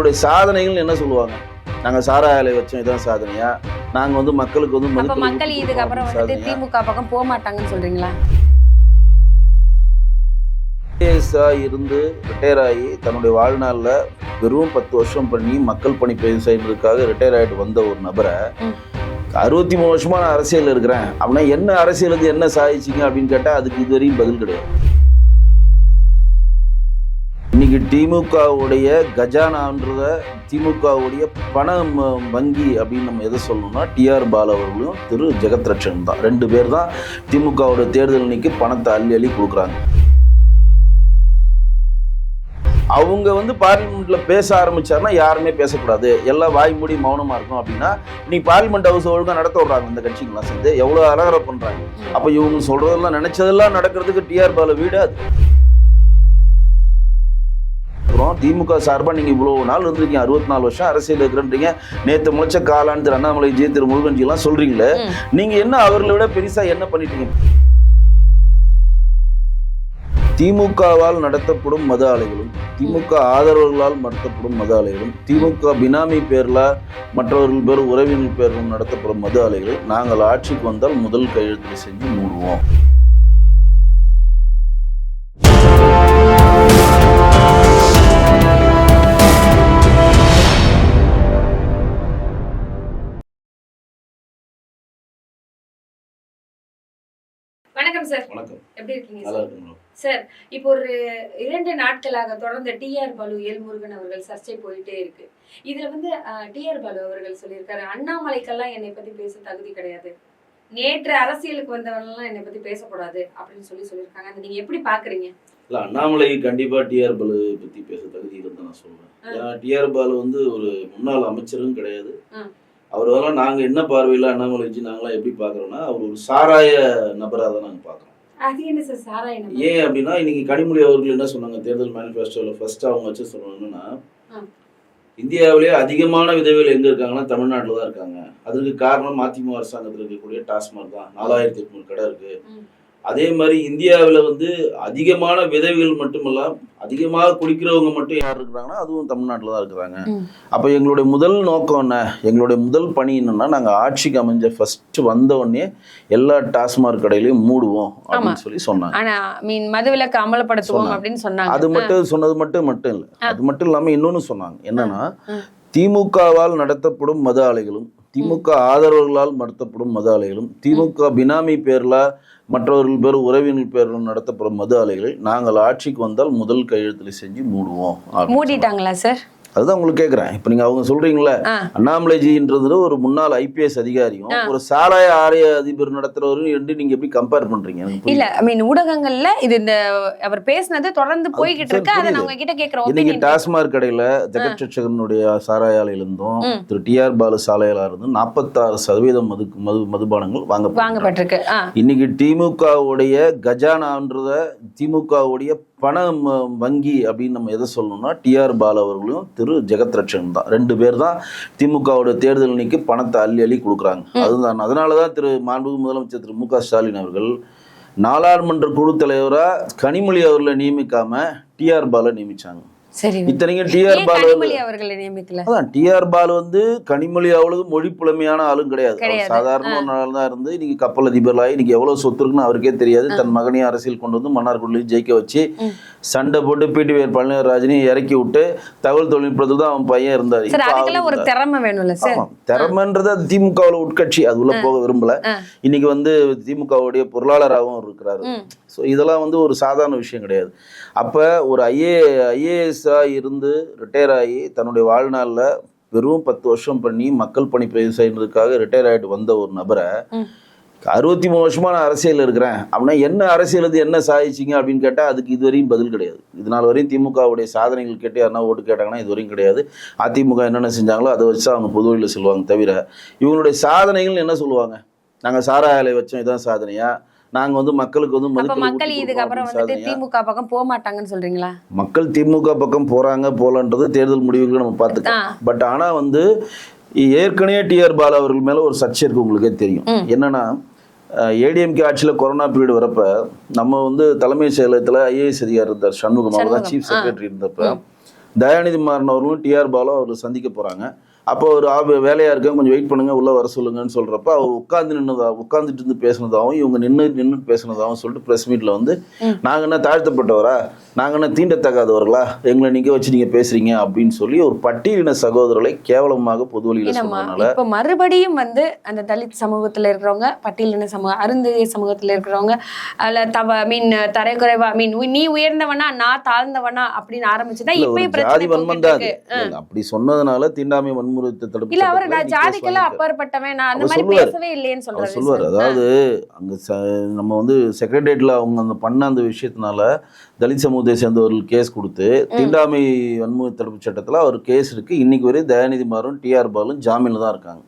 இவங்களுடைய சாதனைகள் என்ன சொல்லுவாங்க? நாங்க சாராய ஆலை வச்சோம் இதான் சாதனையா? நாங்க வந்து மக்களுக்கு வந்து மதுக்கடை மக்கள் விட்டு இதுக்கு அப்புறம் கொடுத்தோம் வந்துட்டு? திமுக பக்கம் போக மாட்டாங்கன்னு சொல்றீங்களா? இருந்து ரிட்டையர் ஆகி தன்னுடைய வாழ்நாளில் வெறும் பத்து வருஷம் பண்ணி மக்கள் பணி பதிவு செய்யறதுக்காக ரிட்டையர் ஆகிட்டு வந்த ஒரு நபரை. அறுபத்தி மூணு வருஷமா நான் அரசியல் இருக்கிறேன். அப்படின்னா என்ன அரசியல் வந்து என்ன சாதிச்சிங்க அப்படின்னு கேட்டால் அதுக்கு இதுவரையும் பதில் கிடையாது இன்னைக்கு திமுகவுடைய கஜானான்றத திமுகவுடைய பண ம- வங்கி அப்படின்னு நம்ம எதை சொல்லணும்னா டிஆர் பாலு அவர்களும் திரு ஜெகத் ரட்சன் தான். ரெண்டு பேர் தான் திமுகவோட தேர்தல் இன்னைக்கு பணத்தை அள்ளி அள்ளி கொடுக்குறாங்க. அவங்க வந்து பார்லிமெண்ட்ல பேச ஆரம்பிச்சாருன்னா யாருமே பேசக்கூடாது. எல்லாம் வாய் மூடி மௌனமா இருக்கும் அப்படின்னா இன்னைக்கு பார்லிமெண்ட் ஹவுஸ் ஒழுங்காக நடத்த விடுறாங்க இந்த கட்சிங்கெல்லாம் சேர்ந்து. எவ்வளோ அலகர பண்றாங்க. அப்போ இவங்க சொல்றதெல்லாம் நினைச்சதெல்லாம் நடக்கிறதுக்கு டிஆர் பால வீடாது அப்புறம் திமுக சார்பா நீங்க இவ்வளவு நாள் இருந்திருக்கீங்க. அறுபத்தி நாலு வருஷம் அரசியல் இருக்கிறன்றீங்க. நேத்து முளைச்ச காலான் திரு அண்ணாமலை ஜி திரு முருகன்ஜி எல்லாம் சொல்றீங்களே. ம். நீங்க என்ன அவர்களை விட பெருசா என்ன பண்ணிட்டீங்க? திமுகவால் நடத்தப்படும் மத ஆலைகளும் திமுக ஆதரவுகளால் நடத்தப்படும் மத ஆலைகளும் திமுக பினாமி பேர்ல மற்றவர்கள் பேர் உறவினர் பேரும் நடத்தப்படும் மத ஆலைகளை நாங்கள் ஆட்சிக்கு வந்தால் முதல் கையெழுத்து செஞ்சு மூடுவோம். வணக்கம் சார். வணக்கம். எப்படி இருக்கீங்க நல்லா இருக்குங்களா சார் இப்போ ஒரு இரண்டு நாட்களாக தொடர்ந்து டிஆர் பாலு எல் முருகன் அவர்கள் சர்ச்சை போயிட்டே இருக்கு. இதுல வந்து டிஆர் பாலு அவர்கள் சொல்லியிருக்காரு அண்ணாமலைக்கெல்லாம் என்னை பத்தி பேச தகுதி கிடையாது. நேற்று அரசியலுக்கு வந்தவங்கலாம் என்னை பத்தி பேசக்கூடாது அப்படின்னு சொல்லி சொல்லியிருக்காங்க. அதை நீங்க எப்படி பாக்குறீங்க? இல்ல அண்ணாமலை கண்டிப்பா டிஆர் பாலு பத்தி பேச தகுதி இருந்தா நான் சொல்றேன். டிஆர் பாலு வந்து ஒரு முன்னாள் அமைச்சரும் கிடையாது. ஆ. அவரெல்லாம் நாங்க என்ன பார்வையில அண்ணாமலை வச்சு நாங்களாம் எப்படி பாக்குறோம்னா அவர் ஒரு சாராய நபரா தான் நாங்க பாக்குறோம் அது என்ன சார் சாராயணம் ஏன் அப்படின்னா இன்னைக்கு கனிமொழி அவர்கள் என்ன சொன்னாங்க தேர்தல் மேனிஃபெஸ்டோல ஃபர்ஸ்ட் அவங்க வச்சு சொன்னாங்கன்னா. இந்தியாவிலேயே அதிகமான விதவைகள் எங்க இருக்காங்கன்னா தமிழ்நாட்டில் தான் இருக்காங்க அதுக்கு காரணம் அதிமுக அரசாங்கத்தில் இருக்கக்கூடிய டாஸ்மாக் தான் நாலாயிரத்தி எட்நூறு கடை இருக்கு. அதே மாதிரி இந்தியாவில் வந்து அதிகமான விதவைகள் மட்டுமல்ல அதிகமாக குடிக்கிறவங்க மட்டும் யார் இருக்கிறாங்கன்னா அதுவும் தமிழ்நாட்டில் தான் இருக்கிறாங்க. அப்போ எங்களுடைய முதல் நோக்கம் என்ன? எங்களுடைய முதல் பணி என்னன்னா நாங்கள் ஆட்சிக்கு அமைஞ்ச ஃபர்ஸ்ட் வந்த உடனே எல்லா டாஸ்மாக் கடையிலையும் மூடுவோம் அப்படின்னு சொல்லி சொன்னாங்க. ஆனா மீன் மதுவிலக்கு அமலப்படுத்துவோம். அப்படின்னு சொன்னாங்க. அது மட்டும் சொன்னது மட்டும் மட்டும் இல்லை. அது மட்டும் இல்லாமல் இன்னொன்று சொன்னாங்க. என்னன்னா. திமுகவால் நடத்தப்படும் மத ஆலைகளும் திமுக ஆதரவுகளால் நடத்தப்படும் மத ஆலைகளும் திமுக பினாமி பேர்ல மற்றவர்கள் பேர் உறவினர் பேரில் நடத்தப்படும் மது ஆலைகளை நாங்கள் ஆட்சிக்கு வந்தால் முதல் கையெழுத்தில் செஞ்சு மூடுவோம். மூடிட்டாங்களா சார்? அதுதான் உங்களுக்கு கேட்குறேன் இப்போ நீங்கள் அவங்க சொல்றீங்களே ஆ. அண்ணாமலைஜின்றது ஒரு முன்னாள் ஐபிஎஸ் அதிகாரியும். ஒரு சாராய ஆரிய அதிபர் நடத்துறவரும் ரெண்டு நீங்க எப்படி கம்பேர் புரியல. இல்ல ஐ மீன் ஊடகங்கள்ல இது இந்த அவர் பேசினது தொடர்ந்து போய்கிட்டு இருக்கு அதை நான். உங்ககிட்ட கேக்குற இன்னைக்கு டாஸ்மாக் கடையில ஜெகச்சகனுடைய சாராய ஆலையில இருந்தும் ம். திரு டிஆர் பாலு சாலையில இருந்தும் நாற்பத்தாறு சதவீதம் மது மது மதுபானங்கள் வாங்க வாங்கப்பட்டிருக்கு இன்னைக்கு திமுகவுடைய கஜானான்றத திமுகவுடைய பண வங்கி அப்படின்னு நம்ம எதை சொல்லணும்னா டிஆர் பாலு அவர்களும் திரு ஜெகத் ரட்சன் தான். ரெண்டு பேர் தான் திமுகவோட தேர்தல் இன்னைக்கு பணத்தை அள்ளி அள்ளி கொடுக்குறாங்க. அதுதான். அதனால தான் திரு மாண்புமிகு முதலமைச்சர் திரு மு க ஸ்டாலின் அவர்கள் நாடாளுமன்ற குழு தலைவரா கனிமொழி அவர்களை நியமிக்காம டிஆர் பாலை நியமிச்சாங்க. சரி இத்தனைக்கும் டிஆர் பாலு அவர்களை நியமிக்கல? அதான் டிஆர் பாலு வந்து கனிமொழி அவளுக்கு மொழி புலமையான ஆளும் கிடையாது. சாதாரண ஒரு நாள் தான் இருந்து இன்னைக்கு கப்பல் அதிபர்களாகி இன்னைக்கு எவ்வளவு சொத்து இருக்குன்னு அவருக்கே தெரியாது. தன் மகனையும் அரசியல் கொண்டு வந்து மன்னார்குடியில் ஜெயிக்க வச்சு. சண்டை போட்டு பிடிவேர் பழனிராஜனையும் இறக்கி விட்டு தகவல் தொழில்நுட்பத்தில் தான் அவன் பையன் இருந்தார். ஒரு திறமை வேணும்ல திறமைன்றது அது திமுகவில் உட்கட்சி. அது உள்ள போக விரும்பல. இன்னைக்கு வந்து திமுகவுடைய பொருளாளராகவும் இருக்கிறாரு. ஸோ இதெல்லாம் வந்து ஒரு சாதாரண விஷயம் கிடையாது. அப்போ ஒரு ஐஏ ஐஏஎஸ்ஸாக இருந்து ரிட்டையர் ஆகி தன்னுடைய வாழ்நாளில் வெறும் பத்து வருஷம் பண்ணி மக்கள் பணி செய்யறதுக்காக ரிட்டையர் ஆகிட்டு வந்த ஒரு நபரை. அறுபத்தி மூணு வருஷமா நான் அரசியல் இருக்கிறேன். அப்படின்னா என்ன அரசியல் இது என்ன சாதிச்சிங்க அப்படின்னு கேட்டால் அதுக்கு இதுவரையும் பதில் கிடையாது. இது நாள் வரையும் திமுகவுடைய சாதனைகள் கேட்டு யாருன்னா ஓட்டு கேட்டாங்கன்னா இதுவரையும் கிடையாது. அதிமுக என்னென்ன செஞ்சாங்களோ அதை வச்சு அவங்க பொது வழியில் சொல்லுவாங்க தவிர இவங்களுடைய சாதனைகள் என்ன சொல்லுவாங்க? நாங்கள் சாராய ஆலை வச்சோம் இதான் சாதனையா? நாங்கள் வந்து மக்களுக்கு வந்து மக்கள் ஊத்தி இதுக்கு அப்புறம் கொடுத்தோம் வந்துட்டு? திமுக பக்கம் போக மாட்டாங்கன்னு சொல்றீங்களா மக்கள் திமுக பக்கம் போறாங்க போலன்றது தேர்தல் முடிவுகளை நம்ம. பார்த்துக்கலாம் பட் ஆனா வந்து ஏற்கனவே டிஆர் பாலு அவர்கள் மேல ஒரு சர்ச்சை இருக்கு உங்களுக்கே தெரியும். என்னன்னா ஏடிஎம்கே ஆட்சியில் கொரோனா பீரியட் வரப்ப நம்ம வந்து தலைமை செயலகத்தில் ஐஏஎஸ் அதிகாரி இருந்தார் சண்முகம் அவர் தான் சீஃப். செக்ரட்டரி இருந்தப்ப தயாநிதி மாறன் அவர்களும் டிஆர் பாலு அவர் சந்திக்க போறாங்க அப்போ ஒரு ஆப வேலையா இருக்கேன் கொஞ்சம் வெயிட் பண்ணுங்க உள்ள வர சொல்லுங்கன்னு சொல்றப்ப அவர் உட்கார்ந்து நின்னதா உட்கார்ந்துட்டு இருந்து பேசுனதாகவும் இவங்க நின்று நின்று பேசுனதாகவும் சொல்லிட்டு பிரஸ் மீட்ல வந்து நாங்க என்ன தாழ்த்தப்பட்டவரா? நாங்க என்ன தீண்டத்தகாதவர்களா எங்களை நீங்க வச்சு நீங்க பேசுறீங்க அப்படின்னு சொல்லி ஒரு பட்டியலின சகோதரர்களை கேவலமாக பொதுவெளியில என்னம்மா சொன்னதுனால இப்ப மறுபடியும் வந்து அந்த தலித் சமூகத்துல இருக்கிறவங்க பட்டியலின சமூக அருந்ததிய சமூகத்துல இருக்கிறவங்க அதுல தவ மீன் தரைக்குறைவா மீன் நீ உயர்ந்தவனா நான் தாழ்ந்தவனா அப்படின்னு ஆரம்பிச்சுதான் இப்பயும் ஜாதி வன்மம் தான் அப்படி சொன்னதுனால தீண்டாமை வன்முறை தடுப்பு இல்ல அவர் நான் ஜாதிக்கெல்லாம். அப்பாற்பட்டவன் நான் அந்த மாதிரி. பேசவே இல்லையேன்னு சொல்றாரு சொல்லுவார். அதாவது அங்க நம்ம வந்து செக்ரட்டரியேட்ல அவங்க அந்த பண்ண அந்த விஷயத்தினால தலித் சமூகத்தை சேர்ந்தவர்கள் கேஸ் கொடுத்து தீண்டாமை வன்முறை தடுப்பு சட்டத்துல அவர் கேஸ் இருக்கு. இன்னைக்கு வரை தயாநிதி மாறன் டிஆர் பாலும் ஜாமீன்ல தான் இருக்காங்க.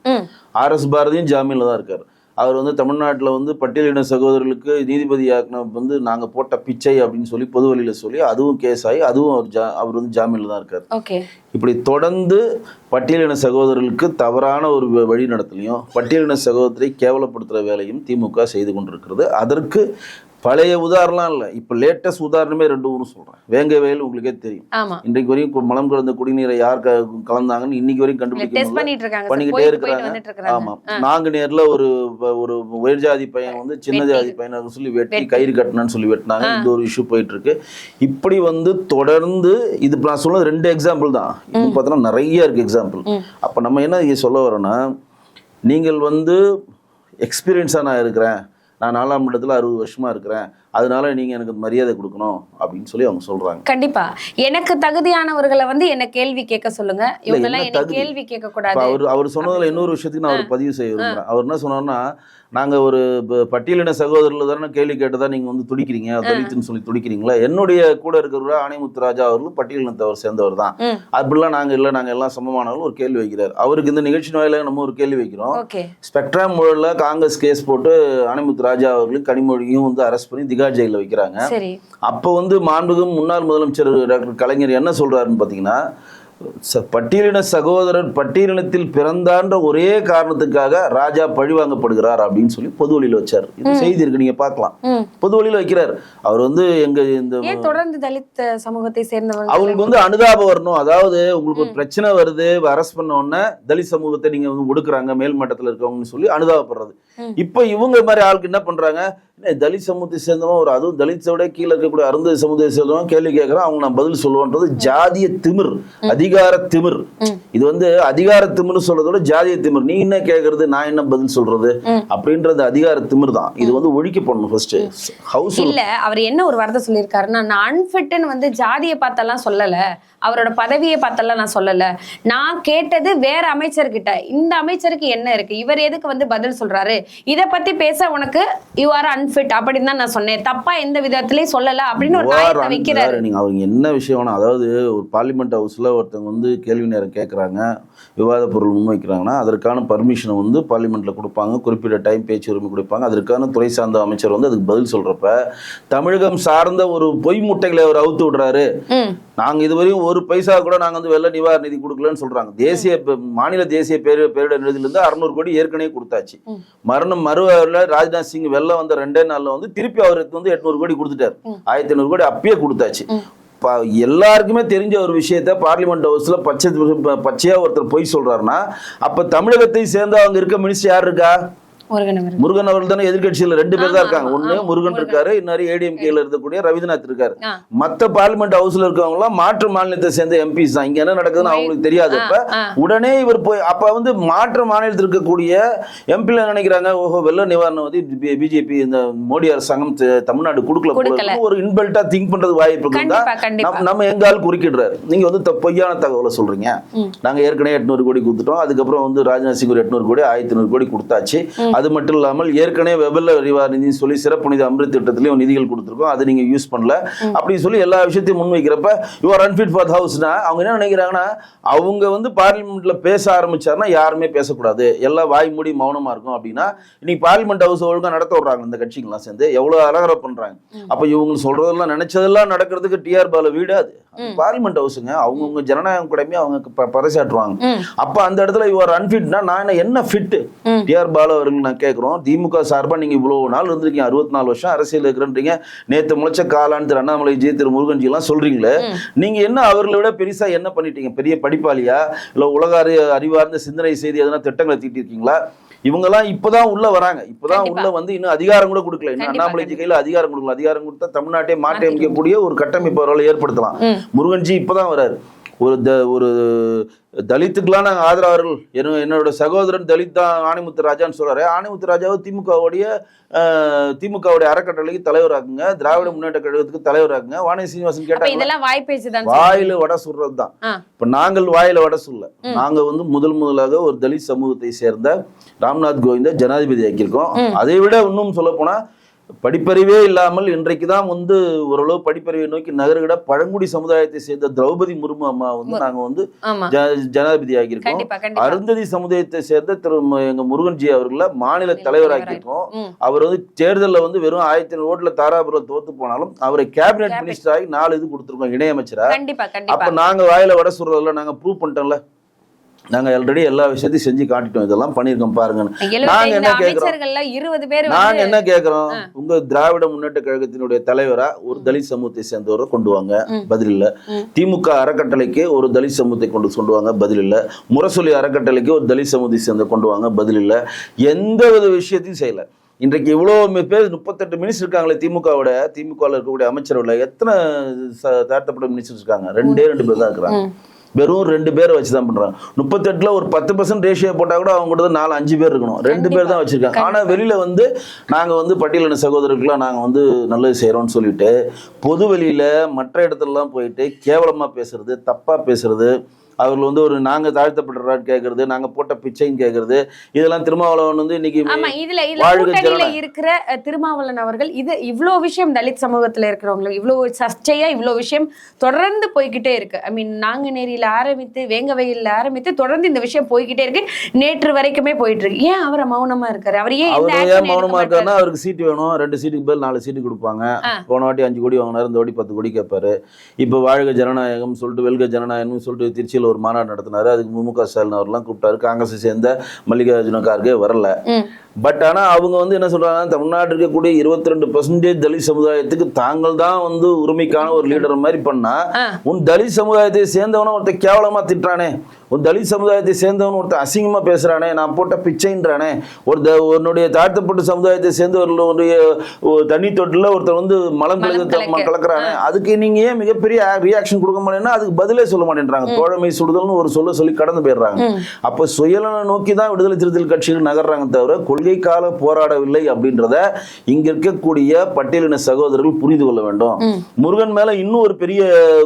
ஆர்எஸ் பாரதியும் ஜாமீன்ல தான் இருக்காரு. அவர் வந்து தமிழ்நாட்டில் வந்து பட்டியலின சகோதரர்களுக்கு நீதிபதி ஆக்கின வந்து நாங்கள் போட்ட பிச்சை அப்படின்னு சொல்லி பொது வழியில் சொல்லி அதுவும் கேஸ் ஆகி அதுவும் அவர் ஜா அவர் வந்து ஜாமீனில் தான் இருக்கார். ஓகே. இப்படி தொடர்ந்து பட்டியலின சகோதரர்களுக்கு தவறான ஒரு வழி நடத்தலையும் பட்டியலின சகோதரரை கேவலப்படுத்துகிற வேலையும் திமுக செய்து கொண்டிருக்கிறது. அதற்கு பழைய உதாரணம் இல்லை. இப்போ லேட்டஸ்ட் உதாரணமே ரெண்டு ஊரும் சொல்கிறேன் வேங்கை வயல் உங்களுக்கே தெரியும். இன்றைக்கு வரையும் மலம் கலந்த குடிநீரை யார் கலந்தாங்கன்னு இன்னைக்கு வரையும் கண்டுபிடிக்க. பண்ணிக்கிட்டே இருக்கிறாங்க. போயிட்டு வந்துட்டு இருக்காங்க. ஆமா நாங்குநேர்ல ஒரு ஒரு உயர் ஜாதி பையன் வந்து சின்ன. ஜாதி பையனை சொல்லி வெட்டி. கயிறு கட்டினான்னு சொல்லி வெட்டினாங்க. இந்த ஒரு இஷ்யூ போயிட்டு இருக்கு இப்படி வந்து தொடர்ந்து இது இப்ப நான் சொன்னது ரெண்டு எக்ஸாம்பிள் தான். இது பார்த்தோன்னா நிறைய இருக்கு எக்ஸாம்பிள். அப்ப நம்ம என்ன சொல்ல வரோம்னா நீங்கள் வந்து எக்ஸ்பீரியன்ஸாக நான் இருக்கிறேன். நான் நாலாம் இடத்துல அறுபது வருஷமாக இருக்கிறேன். அதனால நீங்க எனக்கு மரியாதை கொடுக்கணும் அப்படின்னு சொல்லி அவங்க சொல்றாங்க. கண்டிப்பா. எனக்கு தகுதியானவர்களை வந்து என்ன கேள்வி கேட்க சொல்லுங்க. இவங்க எல்லாம் என்ன? கேள்வி கேட்க இப்ப கூடாது அவர் அவர் சொன்னதுல இன்னொரு விஷயத்துக்கு நான் ஒரு பதிவு செய்ய விரும்புறேன். அவர் என்ன சொன்னார்னா நாங்க ஒரு பட்டியலின சகோதரர்கள் தானே கேள்வி கேட்டதா நீங்க வந்து துடிக்கிறீங்க? தலித்துன்னு சொல்லி துடிக்கிறீங்களா? என்னுடைய கூட இருக்கிற ஆணைமுத்து ராஜா அவர்களும் பட்டியலினத்தவர் சேர்ந்தவர் தான். அப்படிலாம் நாங்க இல்ல. நாங்க எல்லாம் சமமானவர்கள் ஒரு கேள்வி வைக்கிறார். அவருக்கு இந்த நிகழ்ச்சி வாயிலாக நம்ம ஒரு கேள்வி வைக்கிறோம். ஓகே. ஸ்பெக்ட்ரம் ஊழல்ல காங்கிரஸ் கேஸ் போட்டு ஆணைமுத்து ராஜா அவர்களும் கனிமொழியும் வந்து அரெஸ்ட் பண்ணி திகார் ஜெயில வைக்கிறாங்க. அப்போ வந்து மாண்புகு முன்னாள் முதலமைச்சர் டாக்டர் கலைஞர் என்ன சொல்றாருன்னு பார்த்தீங்கன்னா பட்டியலின சகோதரர் பட்டியலினத்தில் பிறந்தான்ற ஒரே காரணத்துக்காக ராஜா பழிவாங்கப்படுகிறார் அப்படின்னு சொல்லி பொது வழியில வச்சார். இது செய்தி இருக்கு நீங்க பார்க்கலாம். பொது வழியில வைக்கிறார். அவர் வந்து எங்க இந்த தொடர்ந்து தலித் சமூகத்தை சேர்ந்தவங்க? அவங்களுக்கு வந்து அனுதாபம் வரணும். அதாவது உங்களுக்கு ஒரு பிரச்சனை வருது அரெஸ்ட் பண்ண உடனே தலித் சமூகத்தை நீங்க வந்து ஒடுக்குறாங்க மேல் மட்டத்துல இருக்கவங்கன்னு சொல்லி அனுதாபப்படுறது. இப்போ இவங்க மாதிரி ஆளுக்கு என்ன பண்றாங்க? தலித் சமூகத்தை சேர்ந்தவன் ஒரு அதுவும் தலித்ஸோட கீழே இருக்கக்கூடிய அருந்ததி சமூகத்தை சேர்ந்தவன் கேள்வி கேட்கறான் அவங்க நான் பதில் சொல்லுவோன்றது ஜாதிய திமிர். அதிகார திமிர். இது வந்து அதிகார திமிர் சொல்றத விட ஜாதிய திமிர். நீ என்ன கேட்கறது நான் என்ன பதில் சொல்றது. அப்படின்றது அதிகார திமிர் தான். இது வந்து ஒழிக்கப்படணும் ஃபர்ஸ்ட் ஹவுஸ் இல்ல அவர் என்ன ஒரு வார்த்தை சொல்லியிருக்காருன்னா நான் அன்ஃபிட்னு வந்து ஜாதியை பார்த்தெல்லாம் சொல்லல அவரோட பதவியை பார்த்தெல்லாம் நான் சொல்லல. நான் கேட்டது வேற அமைச்சர்கிட்ட. இந்த அமைச்சருக்கு என்ன இருக்கு? இவர் எதுக்கு வந்து பதில் சொல்றாரு? இத பத்தி பேச உனக்கு யூ ஆர் அன்ஃபிட் அப்படின்னு தான் நான் சொன்னேன். தப்பா எந்த விதத்திலயும் சொல்லல அப்படின்னு ஒரு நியாயத்தை வைக்கிறாரு. நீங்க அவங்க என்ன விஷயம் அதாவது ஒரு பார்லிமெண்ட் ஹவுஸ்ல ஒருத்தவங்க வந்து கேள்வி நேரம் கேட்கறாங்க விவாத பொருள் முன்வைக்கிறாங்கன்னா அதற்கான பர்மிஷனை வந்து பார்லிமெண்ட்ல கொடுப்பாங்க. குறிப்பிட்ட டைம் பேச்சு உரிமை கொடுப்பாங்க. அதற்கான துறை சார்ந்த அமைச்சர் வந்து அதுக்கு பதில் சொல்றப்ப தமிழகம் சார்ந்த ஒரு பொய் முட்டைகளை அவர் அவுத்து விடுறாரு. ம். நாங்க இதுவரையும் ஒரு பைசா கூட நாங்க வந்து வெள்ள நிவாரண நிதி கொடுக்கலன்னு சொல்றாங்க. தேசிய மாநில தேசிய பேரு பேரிடர் நிதியில இருந்து அறுநூறு கோடி ஏற்கனவே கொடுத்தாச்சு. மரணம் மறுவரில் ராஜ்நாத் சிங் வெள்ளம் வந்த ரெண்டே நாள்ல வந்து திருப்பி அவருக்கு வந்து எட்நூறு கோடி கொடுத்துட்டாரு. ஆயிரத்தி ஐநூறு கோடி அப்பயே கொடுத்தாச்சு. ப- எல்லாருக்குமே தெரிஞ்ச ஒரு விஷயத்த பார்லிமெண்ட் ஹவுஸில் பச்சை பச்சையாக ஒருத்தர் பொய் சொல்கிறாருன்னா அப்போ தமிழகத்தை சேர்ந்து அவங்க இருக்க மினிஸ்டர் யார் இருக்கா? முருகன் அவர் முருகன் அவர்கள் தானே எதிர்கட்சியில ரெண்டு பேர் தான் இருக்காங்க. ஒண்ணு முருகன். இருக்காரு இன்னொரு ஏடிஎம்கேல இருக்கக்கூடிய ரவீந்திரநாத் இருக்காரு. மத்த பார்லிமெண்ட் ஹவுஸ்ல இருக்கவங்க எல்லாம் மாற்று மாநிலத்தை சேர்ந்த எம்பிஸ் தான். இங்க என்ன நடக்குதுன்னு அவங்களுக்கு தெரியாது இப்ப. உடனே இவர் போய் அப்ப வந்து மாற்று மாநிலத்தில் இருக்கக்கூடிய எம்பில நினைக்கிறாங்க? ஓஹோ வெள்ள நிவாரணம் வந்து பிஜேபி இந்த மோடி அரசாங்கம் தமிழ்நாடு கொடுக்கல ஒரு இன்பெல்ட்டா திங்க் பண்றது வாய்ப்பு கண்டிப்பா நம்ம- எங்க ஆள் குறுக்கிடுறாரு. நீங்க வந்து பொய்யான தகவலை சொல்றீங்க. நாங்க ஏற்கனவே எட்நூறு கோடி கொடுத்துட்டோம். அதுக்கப்புறம் வந்து ராஜ்நாத் சிங் ஒரு எட்நூறு கோடி ஆயிரத்தி ஐநூறு கோடி கொடுத்தாச்சு. அது மட்டும் இல்லாமல் ஏற்கனவே வெபல்ல நிதின்னு சொல்லி சிறப்பு நிதி அமிர்த் திட்டத்திலையும் நிதிகள் கொடுத்துருக்கோம். அதை நீங்க யூஸ் பண்ணல. அப்படின்னு சொல்லி எல்லா விஷயத்தையும் முன்வைக்கிறப்ப யூஆர் அன்ஃபிட் ஃபார் ஹவுஸ்னா அவங்க என்ன நினைக்கிறாங்கன்னா அவங்க வந்து பார்லிமெண்ட்ல பேச ஆரம்பிச்சாருன்னா யாருமே பேசக்கூடாது. எல்லாம் வாய் மூடி மௌனமா இருக்கும் அப்படின்னா இன்னைக்கு பார்லிமெண்ட் ஹவுஸ் ஒழுங்கா நடத்த விடுறாங்க இந்த கட்சிகள்லாம் சேர்ந்து. எவ்வளவு அலகர பண்றாங்க. அப்ப இவங்க சொல்றதெல்லாம் நினைச்சதெல்லாம் நடக்கிறதுக்கு டிஆர் பால வீடு அது. பார்லிமெண்ட் ஹவுஸுங்க அவங்கவுங்க ஜனநாயகம் கடமை அவங்க ப- பறைசாற்றுவாங்க. ம். அப்ப அந்த இடத்துல யுவர் அன்ஃபிட்னா நான் என்ன- என்ன ஃபிட் ம். டிஆர் பாலு அவர்கள் கேட்குறோம் திமுக சார்பா நீங்க இவ்வளவு நாள் இருந்திருக்கீங்க. அறுபத்தி நாலு வருஷம் அரசியல் இருக்கிறன்றீங்க. நேத்து முளைச்ச காலான் திரு அண்ணாமலை ஜி திரு முருகன்ஜி எல்லாம் சொல்றீங்களே. ம். நீங்க என்ன அவர்களை விட பெருசா என்ன பண்ணிட்டீங்க? பெரிய படிப்பாளியா? இல்ல உலக அறி அறிவார்ந்த சிந்தனை செய்தி எதனா திட்டங்களை தீட்டிருக்கீங்களா? இவங்கெல்லாம் இப்பதான் உள்ள வராங்க. இப்பதான். உள்ள வந்து இன்னும் அதிகாரம் கூட கொடுக்கல. இன்னும் கண்டிப்பா, அண்ணாமலை ஜி கையில அதிகாரம் கொடுக்கல. அதிகாரம் கொடுத்தா தமிழ்நாட்டை மாற்றி அமைக்கக்கூடிய ஒரு கட்டமைப்பு அவரால் ஏற்படுத்தலாம். முருகன்ஜி இப்பதான் வராரு. ஒரு த ஒரு தலித்துக்கெல்லாம் நாங்கள் ஆதரவாளர்கள். என்ன என்னோட சகோதரன் தலித் தான் ஆணிமுத்து ராஜான்னு சொல்றாரு. ஆணிமுத்து ராஜாவை திமுகவுடைய திமுகவுடைய அறக்கட்டளைக்கு தலைவராக்குங்க. திராவிட முன்னேற்ற கழகத்துக்கு தலைவராக்குங்க. வாணி சீனிவாசன் கேட்டாங்க வாயில வடை சுடுறது தான். இப்ப நாங்கள் வாயில வடை சுடல. ம். நாங்க வந்து முதல் முதலாக ஒரு தலித் சமூகத்தை சேர்ந்த ராம்நாத் கோவிந்த ஜனாதிபதி ஆக்கியிருக்கோம். அதை விட இன்னும் சொல்ல போனா படிப்பறிவே இல்லாமல் இன்றைக்கு தான் வந்து ஓரளவு படிப்பறிவை நோக்கி நகர்கிட பழங்குடி சமுதாயத்தை சேர்ந்த திரௌபதி முர்மு அம்மா வந்து நாங்க வந்து ஜனாதிபதி ஆகியிருக்கோம். அருந்ததி சமுதாயத்தை சேர்ந்த திரு எங்க முருகன்ஜி அவர்களை மாநில தலைவராக்கியிருக்கோம். அவர் வந்து தேர்தல்ல வந்து வெறும் ஆயிரத்தி ஐநூறு ஓட்டுல தாராபுரம் தோத்து போனாலும் அவரை கேபினெட். மினிஸ்டர் ஆகி நாலு இது கொடுத்துருக்கோம் இணையமைச்சரா. அப்ப நாங்க வாயில வட சொல்றதுல நாங்க ப்ரூவ் பண்ணிட்டோம்ல. நாங்க ஆல்ரெடி எல்லா விஷயத்தையும் செஞ்சு காட்டிட்டோம். இதெல்லாம் பண்ணிருக்கோம் பாருங்கன்னு. நாங்க என்ன கேக்குறோம்? நாங்க என்ன கேக்குறோம்? உங்க திராவிட முன்னேற்ற கழகத்தினுடைய தலைவரா ஒரு தலித் சமூகத்தை சேர்ந்தவரை கொண்டு வாங்க. பதில் இல்ல. திமுக அறக்கட்டளைக்கு ஒரு தலித் சமூகத்தை கொண்டு கொண்டு வாங்க. பதில் இல்ல. முரசொலி அறக்கட்டளைக்கு ஒரு தலித் சமூகத்தை சேர்ந்த கொண்டு வாங்க. பதில் இல்ல. எந்த வித விஷயத்தையும் செய்யல. இன்றைக்கு இவ்வளோ பேர் முப்பத்தெட்டு மினிஸ்டர் இருக்காங்களே திமுகவோட திமுகவில் இருக்கக்கூடிய அமைச்சரோட எத்தனை தாழ்த்தப்பட்ட மினிஸ்டர் இருக்காங்க? ரெண்டே ரெண்டு பேர் தான் இருக்கிறாங்க. வெறும் ரெண்டு பேரை வச்சு தான் பண்றாங்க. முப்பத்தெட்டுல ஒரு பத்து பர்சன்ட் ரேஷியோ போட்டா கூட அவங்க கூட நாலு அஞ்சு பேர் இருக்கணும். ரெண்டு பேர் தான் வச்சிருக்காங்க. ஆனா வெளியில வந்து நாங்க வந்து பட்டியலின சகோதரர்கள்லாம் நாங்க வந்து நல்லது செய்றோம்னு சொல்லிட்டு பொது வெளியில மற்ற இடத்துலலாம் போயிட்டு கேவலமா பேசுறது தப்பா பேசுறது அவர்கள் வந்து ஒரு நாங்க தாழ்த்தப்படுறான்னு கேட்கறது நாங்க போட்ட பிச்சைன்னு கேட்கறது இதெல்லாம் திருமாவளவன் வந்து இன்னைக்கு இதுல இதுல ஜனநாயகம். இருக்கிற திருமாவளவன் அவர்கள் இது இவ்ளோ விஷயம் தலித் சமூகத்துல இருக்கிறவங்களுக்கு இவ்ளோ சர்ச்சையா இவ்ளோ விஷயம் தொடர்ந்து போய்கிட்டே இருக்கு. ஐ மீன் நாங்குநேரியில ஆரம்பித்து வேங்கவயல்ல ஆரம்பித்து தொடர்ந்து இந்த விஷயம் போய்கிட்டே இருக்கு. நேற்று வரைக்குமே போயிட்டு இருக்கு. ஏன் அவரை மௌனமா இருக்காரு? அவர் ஏன் ஏன் மௌனமா? இருக்காருன்னா அவருக்கு சீட்டு வேணும். ரெண்டு சீட்டுக்கு பதில் நாலு சீட்டு கொடுப்பாங்க. போன வாட்டி அஞ்சு கோடி வாங்கினாரு இந்த வாட்டி பத்து கோடி கேட்பாரு. இப்போ வாழ்க ஜனநாயகம் சொல்லிட்டு வெல்க ஜனநாயகம்னு சொல்லிட்டு திருச்சியில் ஒரு மாநாடு நடத்தினாரு. அதுக்கு முக ஸ்டாலின் அவர்லாம் கூப்பிட்டாரு. காங்கிரஸை சேர்ந்த மல்லிகார்ஜுன கார்கே வரல. பட் ஆனா அவங்க வந்து என்ன சொல்றாங்க தமிழ்நாடு இருக்கக்கூடிய இருபத்தி ரெண்டு பர்சன்டேஜ் தலித் சமுதாயத்துக்கு தாங்கள் தான் வந்து உரிமைக்கான ஒரு லீடர் மாதிரி பண்ணா ஆ. உன் தலித் சமுதாயத்தை சேர்ந்தவன ஒருத்தன் கேவலமா திட்டுறானே உன் தலித் சமுதாயத்தை சேர்ந்தவன் ஒருத்தன் அசிங்கமா பேசுறானே நான் போட்ட பிச்சைன்றானே ஒரு த- உன்னுடைய தாழ்த்தப்பட்ட சமுதாயத்தை ஒரு தண்ணி தொட்டில் ஒருத்தர் வந்து மலம் கலக்க கலக்க. கலக்குறானே அதுக்கு நீங்க ஏன் மிகப்பெரிய ரியாக்ஷன் கொடுக்க மாட்டேன்னா அதுக்கு பதிலே சொல்ல மாட்டேன்றாங்க தோழமை சுடுதல்னு ஒரு சொல்ல சொல்லி கடந்து போயிடுறாங்க. அப்ப சுயநலம் நோக்கி தான் விடுதலை சிறுத்தைகள் கட்சிகள் நகர்றாங்க தவிர கொள்கைக்கால போராடவில்லை அப்படின்றத இங்க இருக்கக்கூடிய பட்டியலின சகோதரர்கள் புரிந்து கொள்ள வேண்டும். முருகன் மேல இன்னும் ஒரு பெரிய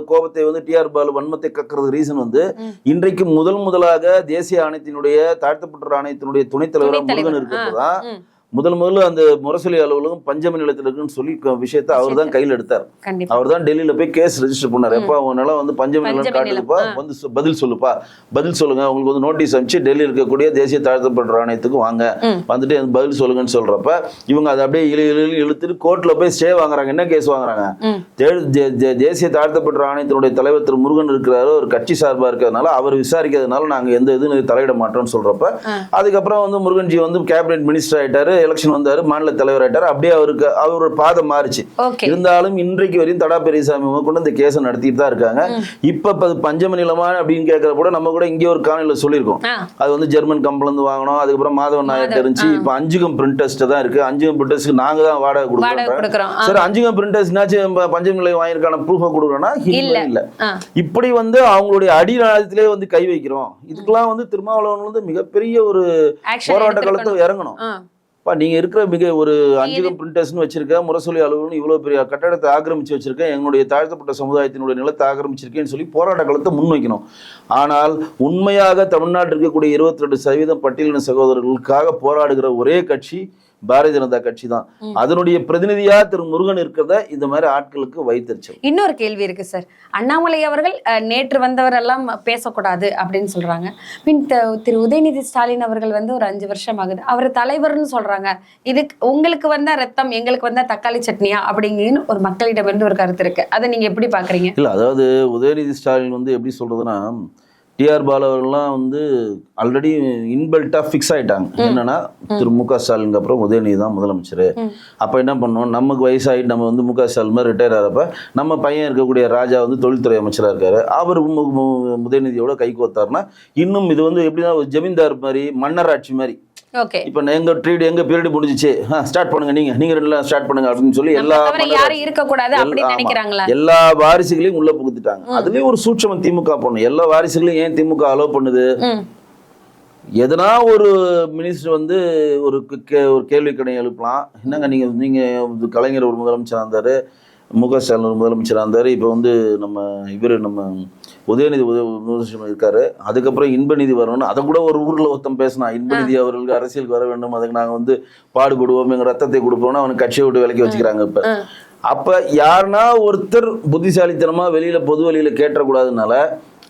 கோபத்தை வந்து டிஆர் பாலு வன்மத்தை கக்கிறது ரீசன் வந்து. இன்றைக்கு முதல் முதலாக தேசிய ஆணையத்தினுடைய தாழ்த்தப்பட்ட ஆணையத்தினுடைய துணைத் தலைவராக. முருகன் இருக்கிறப்பதான் ம். முதல் முதல்ல அந்த முரசொலி அலுவலகம் பஞ்சமி நிலத்தில் இருக்குன்னு சொல்லி விஷயத்தை அவர் தான் கையில் எடுத்தார். அவர் தான் டெல்லியில போய் கேஸ் ரெஜிஸ்டர் பண்ணாரு. எப்பா நிலம் வந்து பஞ்சமி நிலம். காட்டுதுப்பா. வந்து பதில் சொல்லுப்பா. பதில் சொல்லுங்க. உங்களுக்கு வந்து நோட்டீஸ் அனுப்பிச்சு டெல்லியில் இருக்கக்கூடிய தேசிய தாழ்த்தப்பட்ட ஆணையத்துக்கு வாங்க. வந்துட்டு பதில் சொல்லுங்கன்னு சொல்றப்ப இவங்க அதை அப்படியே இழு இழு இழு இழுத்துட்டு கோர்ட்ல போய் ஸ்டே வாங்குறாங்க. என்ன கேஸ் வாங்குறாங்க? தேசிய தாழ்த்தப்பட்ட ஆணையத்தினுடைய தலைவர் திரு முருகன் இருக்கிறாரு. ஒரு கட்சி சார்பா இருக்கிறதுனால அவர் விசாரிக்கிறதுனால நாங்க எந்த இதுவும் தலையிட மாட்டோம்னு சொல்றப்ப. அதுக்கப்புறம் வந்து முருகன்ஜி வந்து கேபினெட் மினிஸ்டர் ஆயிட்டாரு. எலெக்ஷன் வந்தாரு மாநில தலைவர் ஆயிட்டாரு அப்படியே அவருக்கு அவரோட பாதம் மாறுச்சு. இருந்தாலும் இன்றைக்கு வரையும் தடா பெரியசாமி கொண்டு இந்த கேஸை நடத்திட்டு தான் இருக்காங்க. இப்ப பஞ்சம நிலமா அப்படின்னு கேட்கற கூட நம்ம கூட இங்கே ஒரு காணொலியில் சொல்லியிருக்கோம். அது வந்து ஜெர்மன் கம்பெனில இருந்து வாங்கணும் அதுக்கப்புறம் மாதவன் நாயர் இருந்துச்சு. இப்போ அஞ்சுகம் பிரிண்டர்ஸ்ட் தான் இருக்கு. அஞ்சுகம் பிரிண்டர்ஸ்க்கு நாங்க தான் வாடகை கொடுக்குறோம். சரி அஞ்சுகம் பிரிண்டர்ஸ்னாச்சும் பஞ்சம நிலையம் வாங்கியிருக்கான ப்ரூஃபை கொடுக்குறோம்னா இல்ல. இப்படி வந்து அவங்களுடைய அடிநாளத்திலே வந்து கை வைக்கிறோம். இதுக்கெல்லாம் வந்து திருமாவளவன் வந்து மிகப்பெரிய ஒரு போராட்ட களத்துல இறங்கணும். ஆ பா நீங்க இருக்கிற மிக ஒரு அஞ்சுகம் பிரிண்டர்ஸ்னு வச்சிருக்க முரசொலி அலுவலகம் இவ்வளவு பெரிய கட்டடத்தை ஆக்கிரமிச்சு வச்சிருக்கேன் எங்களுடைய தாழ்த்தப்பட்ட சமுதாயத்தினுடைய நிலத்தை ஆக்கிரமிச்சிருக்கேன்னு சொல்லி போராட்ட களத்தை முன்வைக்கணும். ஆனால் உண்மையாக தமிழ்நாட்டில் இருக்கக்கூடிய இருபத்தி ரெண்டு சதவீதம் பட்டியலின சகோதரர்களுக்காக போராடுகிற ஒரே கட்சி பாரதிய ஜனதா கட்சி தான். அதனுடைய பிரதிநிதியா திரு முருகன் இருக்கிறத இந்த மாதிரி ஆட்களுக்கு வைத்தறிச்சல். இன்னொரு கேள்வி இருக்கு சார். அண்ணாமலை அவர்கள் நேற்று வந்தவரெல்லாம் பேசக்கூடாது அப்படின்னு சொல்றாங்க. பின் திரு உதயநிதி ஸ்டாலின் அவர்கள் வந்து ஒரு அஞ்சு வருஷம் ஆகுது. அவர் தலைவர்னு சொல்றாங்க. இதுக்கு உங்களுக்கு வந்தா ரத்தம் எங்களுக்கு வந்தா தக்காளி சட்னியா? அப்படிங்கன்னு ஒரு மக்களிடம் இருந்து ஒரு கருத்து இருக்கு. அதை நீங்க எப்படி பாக்குறீங்க? இல்ல அதாவது உதயநிதி ஸ்டாலின் வந்து எப்படி சொல்றதுன்னா டிஆர் பாலு அவர்கள்லாம் வந்து ஆல்ரெடி இன்பில்ட்டா ஃபிக்ஸ் ஆயிட்டாங்க. என்னன்னா திரு மு க ஸ்டாலினுக்கு அப்புறம் உதயநிதி தான் முதலமைச்சர். அப்ப என்ன பண்ணோம் நமக்கு வயசாகி நம்ம வந்து மு க ஸ்டாலின் மாதிரி ரிட்டையர் ஆகிறப்ப நம்ம பையன் இருக்கக்கூடிய ராஜா வந்து தொழில்துறை அமைச்சரா இருக்காரு. அவர் உதயநிதியோட கை கோத்தாருன்னா இன்னும் இது வந்து எப்படின்னா ஒரு ஜமீன்தார் மாதிரி மன்னர் ஆட்சி மாதிரி ஓகே இப்ப எங்க ட்ரீட் எங்க பீரியட் முடிஞ்சிச்சு. ஸ்டார்ட் பண்ணுங்க நீங்க. நீங்க ரெண்டு ஸ்டார்ட் பண்ணுங்க அப்படின்னு சொல்லி எல்லா யாரும் இருக்க கூடாது அப்படி. நினைக்கிறாங்களா? எல்லா வாரிசுகளையும் உள்ள புகுத்திட்டாங்க. அதுலயும் ஒரு சூட்சமம் திமுக பண்ணும் எல்லா வாரிசுகளையும் ஏன் திமுக அலோவ் பண்ணுது? எதனா ஒரு மினிஸ்டர் வந்து ஒரு கே- ஒரு கேள்வி கணை எழுப்பலாம். என்னங்க நீங்க நீங்க வந்து கலைஞர் ஒரு முதலமைச்சராக இருந்தாரு மு க ஸ்டாலின் ஒரு முதலமைச்சராக இருந்தாரு. இப்போ வந்து நம்ம இவர் நம்ம உதயநிதி உத முதலமைச்சர் இருக்காரு. அதுக்கப்புறம் இன்பநிதி வரணும்னு அதை கூட ஒரு ஊர்ல ஒருத்தன் பேசினான் இன்பநிதி அவர்களுக்கு அரசியலுக்கு வர வேண்டும். அதுக்கு நாங்க வந்து பாடுபடுவோம் எங்க ரத்தத்தை கொடுப்போம்னு அவனுக்கு கட்சியை விட்டு விலக்கி வச்சுக்கிறாங்க இப்ப. அப்ப யாருன்னா ஒருத்தர் புத்திசாலித்தனமா வெளியில பொது வெளியில கேட்டக்கூடாதுனால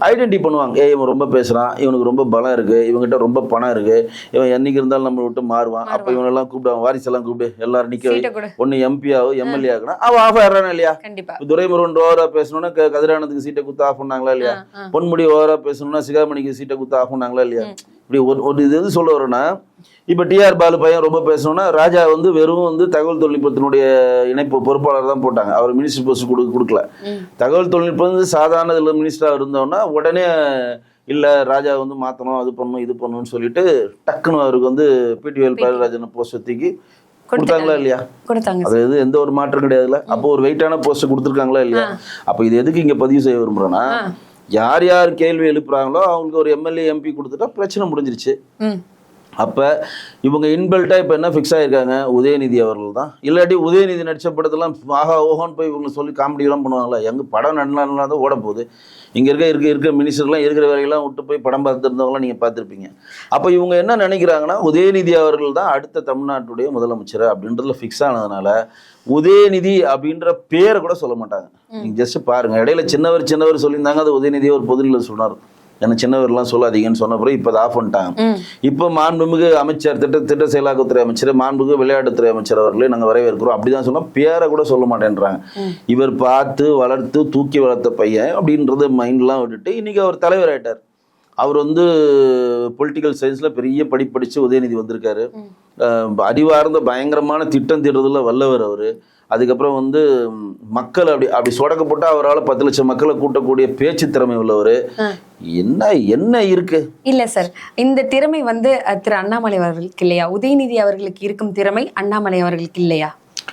ஐடென்டி பண்ணுவாங்க. ஏய் இவன் ரொம்ப பேசுறான். இவனுக்கு ரொம்ப பலம் இருக்கு. இவன்கிட்ட ரொம்ப பணம் இருக்கு. இவன் என்னைக்கு இருந்தாலும் நம்ம விட்டு மாறுவான். அப்ப இவனெல்லாம் கூப்பிடுவான் வாரிசெல்லாம் கூப்பிடு எல்லாரும் கொடு. ஒன்னு எம்பி ஆகும் எம்எல்ஏ ஆகணும் அவன் ஆஃப் ஆயிடுறானா இல்லையா? துரைமுருகன் ஓவரா பேசணும்னா க- கதிரானந்துக்கு சீட்டை குத்து ஆஃப் பண்ணாங்களா இல்லையா. பொன்முடி ஓவரா பேசணும்னா சிகாமணிக்கு சீட்டை குத்து ஆஃப் பண்ணாங்களா இல்லையா? இப்படி ஒரு ஒரு இது எது சொல்ல வரேன்னா இப்ப டிஆர் பாலு பையன் ரொம்ப பேசணும்னா ராஜா வந்து வெறும் வந்து தகவல் தொழில்நுட்பத்தினுடைய இணைப்பு பொறுப்பாளர் தான் போட்டாங்க. அவர் மினிஸ்டர் போஸ்ட் கொடு கொடுக்கல. தகவல் தொழில்நுட்பம் வந்து சாதாரண இதில் மினிஸ்டராக இருந்தோன்னா உடனே இல்லை ராஜா வந்து மாற்றணும் அது பண்ணணும் இது பண்ணணும்னு சொல்லிட்டு டக்குன்னு அவருக்கு வந்து பிடிஎல் பாரதிராஜன் போஸ்ட் தூக்கி கொடுத்தாங்களா இல்லையா? அது எது எந்த ஒரு மாற்றம் கிடையாதுல்ல. அப்போ ஒரு வெயிட்டான போஸ்ட் கொடுத்துருக்காங்களா இல்லையா? அப்போ இது எதுக்கு இங்க பதிவு செய்ய விரும்புறேன்னா ஆ. யார் யார் கேள்வி எழுப்புறாங்களோ அவங்களுக்கு ஒரு எம்எல்ஏ எம்பி கொடுத்துட்டா பிரச்சனை முடிஞ்சிருச்சு. அப்ப இவங்க இன்பில்ட்டா இப்ப என்ன ஃபிக்ஸ் ஆயிருக்காங்க? உதயநிதி அவர்கள் தான். இல்லாட்டி உதயநிதி நடிச்ச படத்தெல்லாம் ஆஹா ஓஹோன்னு போய் இவங்க சொல்லி காமெடி எல்லாம் பண்ணுவாங்களா எங்க படம் நடனா தான் ஓட போகுது. இங்க இருக்க இருக்க இருக்க மினிஸ்டர்லாம் இருக்கிற வேலையெல்லாம் விட்டு போய் படம் பார்த்துருந்தவங்களாம் நீங்க பார்த்துருப்பீங்க. அப்ப இவங்க என்ன நினைக்கிறாங்கன்னா உதயநிதி அவர்கள் தான் அடுத்த தமிழ்நாட்டுடைய முதலமைச்சர் அப்படின்றதுல ஃபிக்ஸ் ஆனதுனால உதயநிதி அப்படின்ற பேரை கூட சொல்ல மாட்டாங்க. நீங்க ஜஸ்ட் பாருங்க. இடையில சின்னவர் சின்னவர் சொல்லியிருந்தாங்க அது உதயநிதியை ஒரு பொதுநிலை சொன்னார். ஏன்னா சின்னவர்லாம் சொல்லாதீங்கன்னு சொன்ன பிறகு இப்போ ஆஃப் பண்ணிட்டாங்க. இப்போ மாண்புமிகு அமைச்சர் திட்ட திட்ட செயலாக்கத்துறை அமைச்சர் மாண்புமிகு விளையாட்டுத்துறை அமைச்சர் அவர்களே நாங்கள் வரவேற்கிறோம். அப்படிதான் சொன்னா பேரை கூட சொல்ல மாட்டேன்றாங்க. இவர் பார்த்து வளர்த்து தூக்கி வளர்த்த பையன் அப்படின்றத மைண்ட்லாம் விட்டுட்டு இன்னைக்கு அவர் தலைவர் ஆயிட்டார். அவர் வந்து பொலிட்டிக்கல் சயின்ஸ்ல பெரிய படிப்படிச்சு உதயநிதி வந்திருக்காரு. அறிவார்ந்த பயங்கரமான திட்டம் தீடுறதுல வல்லவர் அவர். அதுக்கப்புறம் வந்து மக்கள் அப்படி அப்படி சொடக்க போட்டா அவரால் பத்து லட்சம் மக்களை கூட்டக்கூடிய பேச்சு திறமை உள்ளவர். என்ன என்ன இருக்கு? இல்ல சார். இந்த திறமை வந்து திரு அண்ணாமலை அவர்களுக்கு இல்லையா? உதயநிதி அவர்களுக்கு இருக்கும் திறமை அண்ணாமலை அவர்களுக்கு இல்லையா?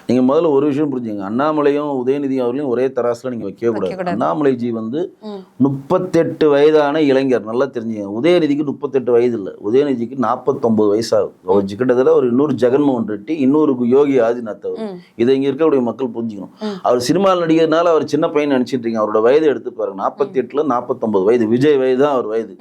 நீங்க முதல்ல ஒரு விஷயம் புரிஞ்சுங்க. அண்ணாமலையும் உதயநிதி அவர்களையும் ஒரே தராசுல நீங்க வைக்கவே கூடாது. வைக்கக்கூடாது. அண்ணாமலைஜி வந்து ம். முப்பத்தெட்டு வயதான இளைஞர். நல்லா தெரிஞ்சுங்க. உதயநிதிக்கு முப்பத்தெட்டு வயது இல்லை. உதயநிதிக்கு நாற்பத்தொன்பது வயசாகும். அவர் ஜி- கிட்டத்தட்ட ஒரு இன்னொரு ஜெகன்மோகன் ரெட்டி இன்னொரு யோகி ஆதிநாத் அவர். இதை இங்க இருக்கக்கூடிய மக்கள் புரிஞ்சுக்கணும். அவர் சினிமாவில் நடிகர்னால அவர் சின்ன பையன் நினைச்சிட்டு இருக்கீங்க. அவரோட வயது எடுத்து பாருங்க. நாற்பத்தி எட்டுல நாற்பத்தொன்பது வயது. விஜய் வயது தான் அவர் வயது.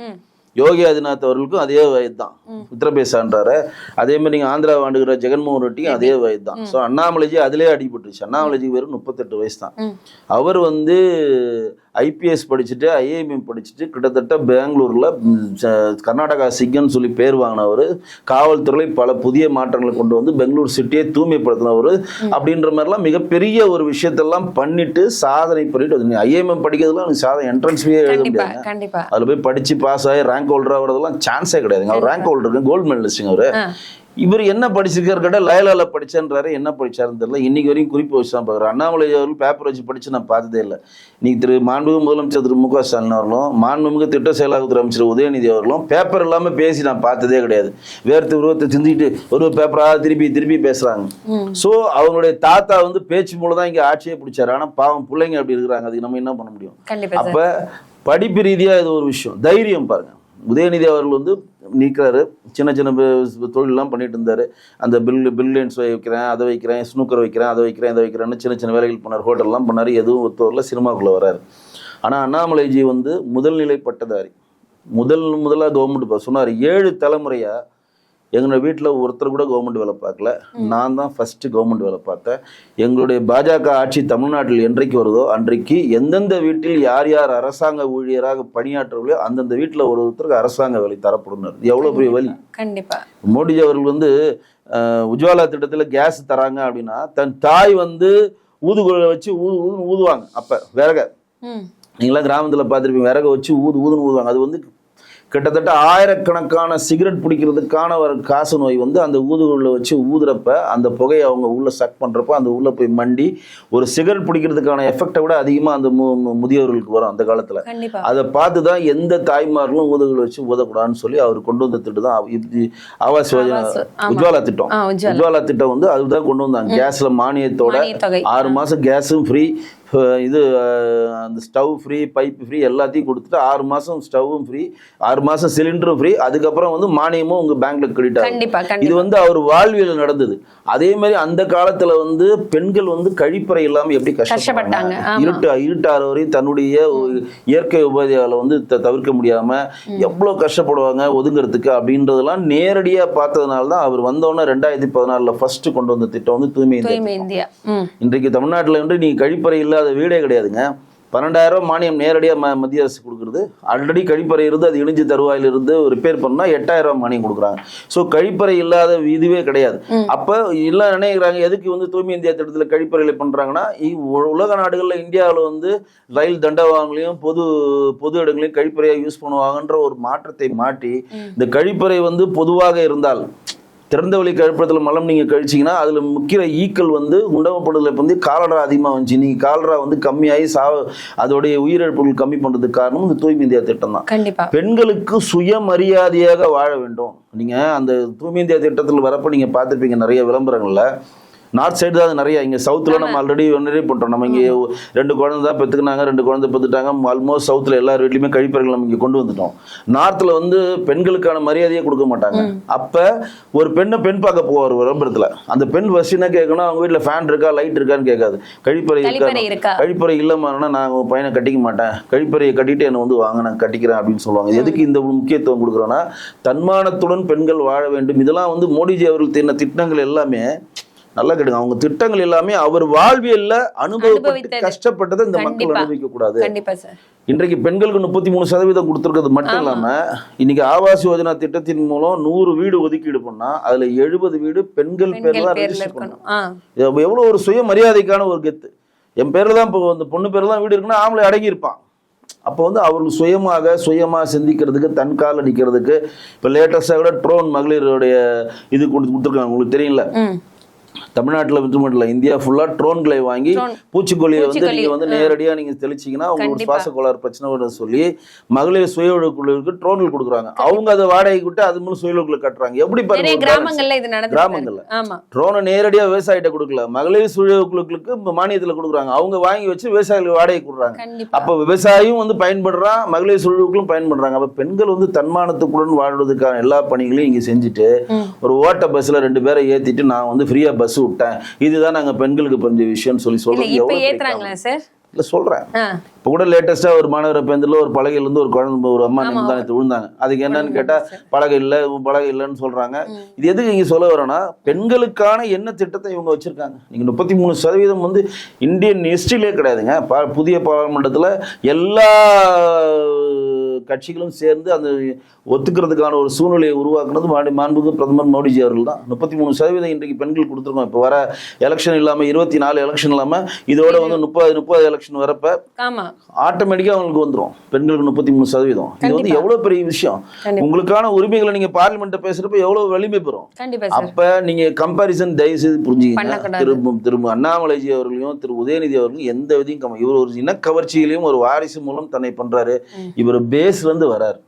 யோகி ஆதிநாத் அவர்களுக்கும் அதே வயது தான் உத்தரப்பிரதேசான்றாரு அதே மாதிரி நீங்க ஆந்திரா வாண்டுகிற ஜெகன்மோகன் ரெட்டியும் அதே வயது தான் ஸோ அண்ணாமலைஜி அதிலே அடிபட்டுருச்சு. அண்ணாமலைஜி வெறும் முப்பத்தெட்டு வயசு தான். அவர் வந்து ஐபிஎஸ் படிச்சுட்டு ஐஏஎம் படிச்சுட்டு கிட்டத்தட்ட பெங்களூர்ல கர்நாடகா சிங்கன்னு சொல்லி பேர் வாங்கினவர் காவல்துறையில் பல புதிய மாற்றங்களை கொண்டு வந்து பெங்களூர் சிட்டியை தூய்மைப்படுத்தினவர் அப்படின்ற மாதிரிலாம் மிகப்பெரிய ஒரு விஷயத்தெல்லாம் பண்ணிட்டு சாதனை பண்ணிட்டு ஐஏஎம் படிக்கிறதுலாம் எனக்கு சாதனை என்ட்ரன்ஸ் எழுத கண்டிப்பா முடியாது அதுல போய் படிச்சு பாஸ் ஆகி ரேங்க் ஹோல்டர் ஆகிறதெல்லாம் சான்ஸே கிடையாதுங்க. அவர் ரேங்க் ஹோல்டர் கோல்டு மெடலிஸ்ட்டுங்க அவரு. இவர் என்ன படிச்சிருக்காரு கேட்டா லயலால படிச்சேன்றாரு. என்ன படிச்சாருன்னு தெரியல. இன்னைக்கு வரைக்கும் குறிப்பு வச்சு தான் பார்க்குறேன் அண்ணாமலை அவர்கள் பேப்பர் வச்சு படிச்சு நான் பார்த்ததே இல்லை. நீங்க திரு மாண்புமிகு முதலமைச்சர் திரு மு க ஸ்டாலின் அவர்களும் மாண்புமிகு திட்ட செயலாக்கத்துறை அமைச்சர் உதயநிதி அவர்களும் பேப்பர் இல்லாம பேசி நான் பார்த்ததே கிடையாது. வேர்த்து உருவத்தை சிந்திட்டு ஒரு பேப்பரா திருப்பி திருப்பி பேசுறாங்க. ம். சோ அவங்களுடைய தாத்தா வந்து பேச்சு மூலம் தான் இங்க ஆட்சியே பிடிச்சாரு. ஆனா பாவம் பிள்ளைங்க அப்படி இருக்கிறாங்க. அதுக்கு நம்ம என்ன பண்ண முடியும்? அப்ப படிப்பு ரீதியா இது ஒரு விஷயம். தைரியம் பாருங்க. உதயநிதி அவர்கள் வந்து நீக்கிறாரு. சின்ன சின்ன தொழிலெலாம் தொழிலெல்லாம் பண்ணிட்டு இருந்தார். அந்த பில் பில்லியன்ஸ் வைக்கிறேன் அதை வைக்கிறேன் ஸ்னூக்கர் வைக்கிறேன் அதை வைக்கிறேன் இதை வைக்கிறேன்னு சின்ன சின்ன வேலைகள் பண்ணார். ஹோட்டல்லாம் பண்ணார். எதுவும் ஒத்து சினிமாக்குள்ளே வராரு. ஆனால் அண்ணாமலைஜி வந்து முதல்நிலை பட்டதாரி முதல் முதலாக கவர்மெண்ட் சொன்னார் ஏழு தலைமுறையாக எங்களோட வீட்டில் ஒருத்தர் கூட கவர்மெண்ட் வேலை பார்க்கல. நான் தான் ஃபர்ஸ்ட் கவர்மெண்ட் வேலை பார்த்தேன். எங்களுடைய பாஜக ஆட்சி தமிழ்நாட்டில் என்றைக்கு வருதோ அன்றைக்கு எந்தெந்த வீட்டில் யார் யார் அரசாங்க ஊழியராக பணியாற்றவர்களோ அந்தந்த வீட்டில் ஒரு ஒருத்தருக்கு அரசாங்க வேலை தரப்படும். எவ்வளோ பெரிய வழி? கண்டிப்பா. மோடிஜி அவர்கள் வந்து உஜ்வாலா திட்டத்தில் கேஸ் தராங்க அப்படின்னா தன் தாய் வந்து ஊதுகுழலை வச்சு ஊது ஊதுன்னு ஊதுவாங்க. அப்போ விறக. நீங்களாம் கிராமத்தில் பார்த்துருப்பீங்க விறக வச்சு ஊது ஊதுன்னு ஊதுவாங்க. அது வந்து கிட்டத்தட்ட ஆயிரக்கணக்கான சிகரெட் பிடிக்கிறதுக்கான ஒரு காசு நோய் வந்து அந்த ஊதுகுள்ள வச்சு ஊதுறப்ப அந்த புகையை அவங்க உள்ள சக் பண்றப்ப அந்த உள்ள போய் மண்டி ஒரு சிகரெட் பிடிக்கிறதுக்கான எஃபெக்டை விட அதிகமா அந்த முதியோர்களுக்கு வரும் அந்த காலத்துல. அதை பார்த்து தான் எந்த தாய்மார்களும் ஊதுகுள்ள வச்சு ஊதக்கூடாதுன்னு சொல்லி அவர் கொண்டு வந்த திட்டம் தான். ஆவாஸ் யோஜனா. உஜ்வாலா திட்டம். உஜ்வாலா. திட்டம் வந்து அதுதான் கொண்டு வந்தாங்க. கேஸ்ல மானியத்தோட ஆறு மாசம் கேஸும் ஃப்ரீ இது அந்த ஸ்டவ் ஃப்ரீ பைப் ஃப்ரீ எல்லாத்தையும் கொடுத்துட்டு ஆறு மாசம் ஸ்டவ்வும் ஃப்ரீ ஆறு மாசம் சிலிண்டரும் ஃப்ரீ அதுக்கப்புறம் வந்து மானியமும் உங்க பேங்க்ல கிரெடிட் ஆகும். இது வந்து அவர் வாழ்வியல் நடந்தது. அதே மாதிரி அந்த காலத்துல வந்து பெண்கள் வந்து கழிப்பறை இல்லாம எப்படி கஷ்டப்பட்டாங்க. இருட்டு இருட்டாறு வரையும் தன்னுடைய இயற்கை உபாதையால வந்து தவிர்க்க முடியாம எவ்வளவு கஷ்டப்படுவாங்க ஒதுங்கிறதுக்கு அப்படின்றதெல்லாம் நேரடியா பார்த்ததுனால தான் அவர் வந்தோடனே ரெண்டாயிரத்தி பதினாலுல ஃபர்ஸ்ட் கொண்டு வந்த திட்டம் வந்து தூய்மை இந்தியா இன்றைக்கு தமிழ்நாட்டில் வந்து நீங்க கழிப்பறை இல்லாத வீடே கிடையாதுங்க. பன்னெண்டாயிரம் ரூபாய் மானியம் நேரடியாக ம மத்திய அரசு கொடுக்குறது. ஆல்ரெடி கழிப்பறை இருந்து அது இணைஞ்சு தருவாயில இருந்து ரிப்பேர் பண்ணா எட்டாயிரம் ரூபாய் மானியம் கொடுக்குறாங்க. ஸோ கழிப்பறை இல்லாத இதுவே கிடையாது. அப்போ எல்லாம் நினைக்கிறாங்க எதுக்கு வந்து தூய்மை இந்தியா திட்டத்தில் கழிப்பறையில் பண்ணுறாங்கன்னா உலக நாடுகளில் இந்தியாவில் வந்து ரயில் தண்டவாங்களையும் பொது பொது இடங்களையும் கழிப்பறையாக யூஸ் பண்ணுவாங்கன்ற ஒரு மாற்றத்தை மாற்றி இந்த கழிப்பறை வந்து பொதுவாக இருந்தால் திறந்த வழி கழிப்படத்தில் மலம் நீங்கள் கழிச்சிங்கன்னா அதில் முக்கிய ஈக்கள் வந்து உண்டவப்படுதல வந்து காலரா அதிகமாக வந்துச்சு. நீங்கள் காலரா வந்து கம்மியாகி சா அதோடைய உயிரிழப்புகள் கம்மி பண்ணுறதுக்கு காரணம் இந்த தூய்மை இந்தியா திட்டம் தான். கண்டிப்பா. பெண்களுக்கு சுயமரியாதையாக வாழ வேண்டும். நீங்கள் அந்த தூய்மை இந்தியா திட்டத்தில் வரப்போ நீங்கள் பார்த்துருப்பீங்க நிறைய விளம்பரங்களில். நார்த் சைடு தான் அது நிறைய. இங்கே சவுத்தில் நம்ம ஆல்ரெடி நிறைய பண்ணுறோம் நம்ம இங்கே ரெண்டு குழந்தை தான் பெற்றுக்கினாங்க ரெண்டு குழந்தை பெற்றுட்டாங்க ஆல்மோஸ்ட் சவுத்தில் எல்லார் வீட்லையுமே கழிப்பறைகள் நம்ம இங்கே கொண்டு வந்துட்டோம். நார்த்தில் வந்து பெண்களுக்கான மரியாதையே கொடுக்க மாட்டாங்க. அப்போ ஒரு பெண்ணை பெண் பார்க்க போவார் விளம்பரத்தில். அந்த பெண் என்ன கேட்கணும்? அவங்க வீட்டில் ஃபேன் இருக்கா? லைட் இருக்கான்னு கேட்காது. கழிப்பறை இருக்கா? கழிப்பறை இல்லைம்மானா நான் உன் பையனை கட்டிக்க மாட்டேன். கழிப்பறையை கட்டிட்டு என்னை வந்து வாங்க நான் கட்டிக்கிறேன் அப்படின்னு சொல்லுவாங்க. எதுக்கு இந்த முக்கியத்துவம் கொடுக்குறோன்னா தன்மானத்துடன் பெண்கள் வாழ வேண்டும். இதெல்லாம் வந்து மோடிஜி அவர்கள் தின்ன திட்டங்கள் எல்லாமே நல்லா கேட்டுங்க அவங்க திட்டங்கள் எல்லாமே அவர் வாழ்வியல்ல அனுபவப்பட்டு. கஷ்டப்பட்டதை இந்த மக்கள். அனுபவிக்க கூடாது இன்றைக்கு பெண்களுக்கு முப்பத்தி மூணு சதவீதம் கொடுத்துருக்கிறது மட்டும். இல்லாம இன்னைக்கு ஆவாஸ் யோஜனா திட்டத்தின் மூலம் நூறு வீடு ஒதுக்கீடு பண்ணா அதுல எழுபது வீடு பெண்கள் பேர்ல ரெஜிஸ்டர் இது எவ்வளவு ஒரு சுயமரியாதைக்கான ஒரு கெத்து. என் பேர்ல தான் இப்போ அந்த பொண்ணு பேர்ல தான் வீடு இருக்குன்னா ஆம்பளை அடங்கி இருப்பான் அப்போ வந்து அவர்கள் சுயமாக சுயமாக சிந்திக்கிறதுக்கு தன் கால நிற்கிறதுக்கு இப்போ லேட்டஸ்டாக கூட ட்ரோன் மகளிருடைய இது கொடுத்து கொடுத்துருக்காங்க. உங்களுக்கு தெரியல தமிழ்நாட்டில் மட்டும் இல்லை இந்தியா ஃபுல்லாக ட்ரோன்களை வாங்கி. பூச்சிக்கொல்லியை வந்து நீங்கள் வந்து. நேரடியாக நீங்கள் தெளிச்சிங்கன்னா கண்டிப்பா. சுவாச கோளாறு பிரச்சனை வரும்னு சொல்லி மகளிர் சுய உழைப்புகளுக்கு ட்ரோன்கள் கொடுக்குறாங்க அவங்க அதை வாடகைக்கு விட்டு அது மூலம் சுய உழைப்புல கட்டுறாங்க. எப்படி பாருங்க கிராமங்கள்ல ட்ரோனை நேரடியாக விவசாயிட்ட கொடுக்கல. மகளிர் சுய குழுக்களுக்கு மானியத்தில் கொடுக்குறாங்க. அவங்க வாங்கி வச்சு விவசாயிகளுக்கு வாடகை கொடுக்குறாங்க. அப்போ விவசாயியும் வந்து பயன்படுறான் மகளிர் சுழுவுகளும் பயன்படுறாங்க. அப்போ பெண்கள் வந்து தன்மானத்துக்குடன் வாழ்வதற்கான எல்லா பணிகளையும் இங்கே செஞ்சுட்டு. ஒரு ஓட்ட பஸ்ஸில் ரெண்டு பேரை ஏற்றிட்டு நான் வந்து ஃப்ரீயாக பஸ் விட்டேன். இதுதான் நாங்கள் பெண்களுக்கு பஞ்ச விஷயம்னு சொல்லி இப்ப எவ்வளோ சார் இல்லை சொல்கிறேன் ஆ. இப்போ கூட லேட்டஸ்ட்டாக ஒரு மாநகர பேருந்தில் ஒரு பலகையில இருந்து ஒரு குழந்தை ஒரு அம்மா ஆமா. நிமிந்தானத்து விழுந்தாங்க. அதுக்கு என்னன்னு கேட்டால் சரி. பலகை இல்லை பலகை இல்லைன்னு சொல்கிறாங்க ம். இது எதுக்கு இங்கே சொல்ல வரேன்னா பெண்களுக்கான என்ன திட்டத்தை இவங்க வச்சுருக்காங்க? நீங்கள் முப்பத்தி மூணு சதவீதம் வந்து இந்தியன் ஹிஸ்ட்ரியிலே கிடையாதுங்க. பா புதிய பாராளுமன்றத்தில் எல்லா கட்சிகளும் சேர்ந்து அந்த ஒத்துக்கிறதுக்கான ஒரு சூழ்நிலையை உருவாக்குனது மாண்பு- மாண்புமிகு பிரதமர் மோடிஜி அவர்கள் தான் முப்பத்தி மூணு சதவீதம் இன்றைக்கு பெண்கள் கொடுத்துருக்கோம். இப்போ வர எலெக்ஷன் இல்லாமல் இருபத்தி நாலு எலெக்ஷன் இல்லாமல் இதோட வந்து முப்பது முப்பது எலெக்ஷன் வரப்ப ஆட்டோமேட்டிக்காக அவங்களுக்கு வந்துடும் பெண்களுக்கு முப்பத்தி மூணு சதவீதம். இது வந்து. எவ்வளோ பெரிய விஷயம்? உங்களுக்கான உரிமைகளை நீங்க பார்லிமெண்ட்டை பேசுறப்ப எவ்வளவு வலிமை பெறும்? அப்ப நீங்க கம்பாரிசன் தயவு செய்து புரிஞ்சுக்கங்க. பண்ணக்கூடாது. திரு திரு அண்ணாமலைஜி அவர்களையும் திரு உதயநிதி அவர்களும் எந்த விதையும் இவர் ஒரு இனக்கவர்ச்சியிலையும் ஒரு வாரிசு மூலம் தன்னை பண்றாரு. ம். இவர் பேஸ்ல இருந்து வரார்.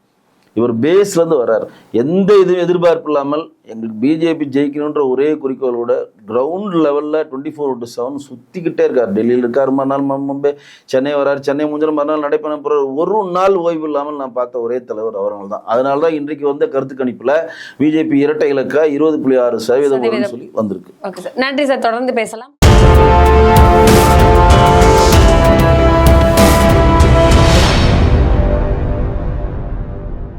இவர் பேஸ்ல இருந்து வரார். எந்த இதுவும் எதிர்பார்ப்பு இல்லாமல் எங்களுக்கு பிஜேபி ஜெயிக்கணுன்ற ஒரே குறிக்கோளோட கிரவுண்ட் லெவல்ல டுவெண்ட்டி ஃபோர் டு செவன் சுத்திக்கிட்டே இருக்கார். டெல்லியில் இருக்கார் மறுநாள் மும்பை சென்னை வரார் சென்னை முடிஞ்ச மறுநாள் நடைபெற போறார். ஒரு நாள் ஓய்வு இல்லாமல் நான் பார்த்த ஒரே தலைவர் அவர்கள் தான். அதனால தான் இன்றைக்கு வந்த கருத்து கணிப்புல பிஜேபி இரட்டை இலக்கா இருபது புள்ளி ஆறு சதவீதம். சொல்லி வந்திருக்கு. ஓகே சார் நன்றி சார் தொடர்ந்து பேசலாம்.